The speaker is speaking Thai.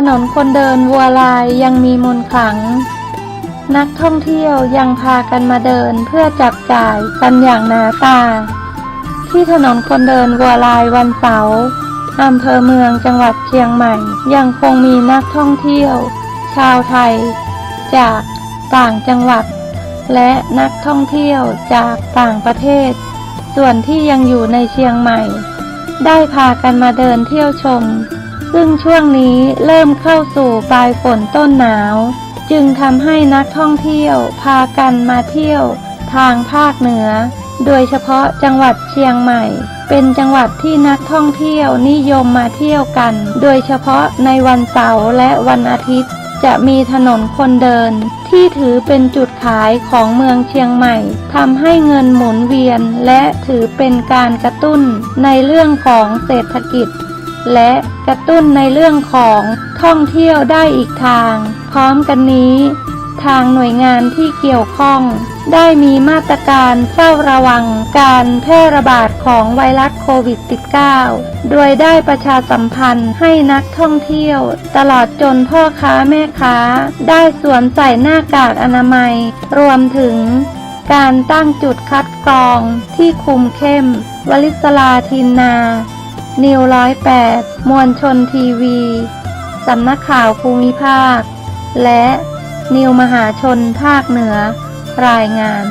ถนนคนเดินวัวลายยังมีมนต์ขลัง นักท่องเที่ยวยังพากันมาเดินเพื่อจับจ่ายกันอย่างหนาตา ที่ถนนคนเดินวัวลายวันเสาร์อำเภอเมืองจังหวัดเชียงใหม่ ยังคงมีนักท่องเที่ยว ชาวไทย จากต่างจังหวัด และนักท่องเที่ยวจากต่างประเทศ ส่วนที่ยังอยู่ในเชียงใหม่ ได้พากันมาเดินเที่ยวชม ซึ่งช่วงนี้เริ่มเข้าสู่ปลายฝนต้นหนาว จึงทำให้นักท่องเที่ยวพากันมาเที่ยว ทางภาคเหนือ โดยเฉพาะจังหวัดเชียงใหม่ เป็นจังหวัดที่นักท่องเที่ยวนิยมมาเที่ยวกัน โดยเฉพาะในวันเสาร์และวันอาทิตย์ จะมีถนนคนเดิน ที่ถือเป็นจุดขายของเมืองเชียงใหม่ทำให้เงินหมุนเวียนและถือเป็นการกระตุ้นในเรื่องของเศรษฐกิจ และกระตุ้นในเรื่องของท่องเที่ยวได้อีกทาง พร้อมกันนี้ ทางหน่วยงานที่เกี่ยวข้อง ได้มีมาตรการเฝ้าระวังการแพร่ระบาดของไวรัสโควิด -19 โดยได้ประชาสัมพันธ์ให้นักท่องเที่ยว ตลอดจนพ่อค้าแม่ค้า ได้สวมใส่หน้ากากอนามัย รวมถึงการตั้งจุดคัดกรองที่คุมเข้ม วลิศลาทินนา นิวร้อยแปดมวลชนทีวี สำนักข่าวภูมิภาค และนิวมหาชนภาคเหนือ รายงาน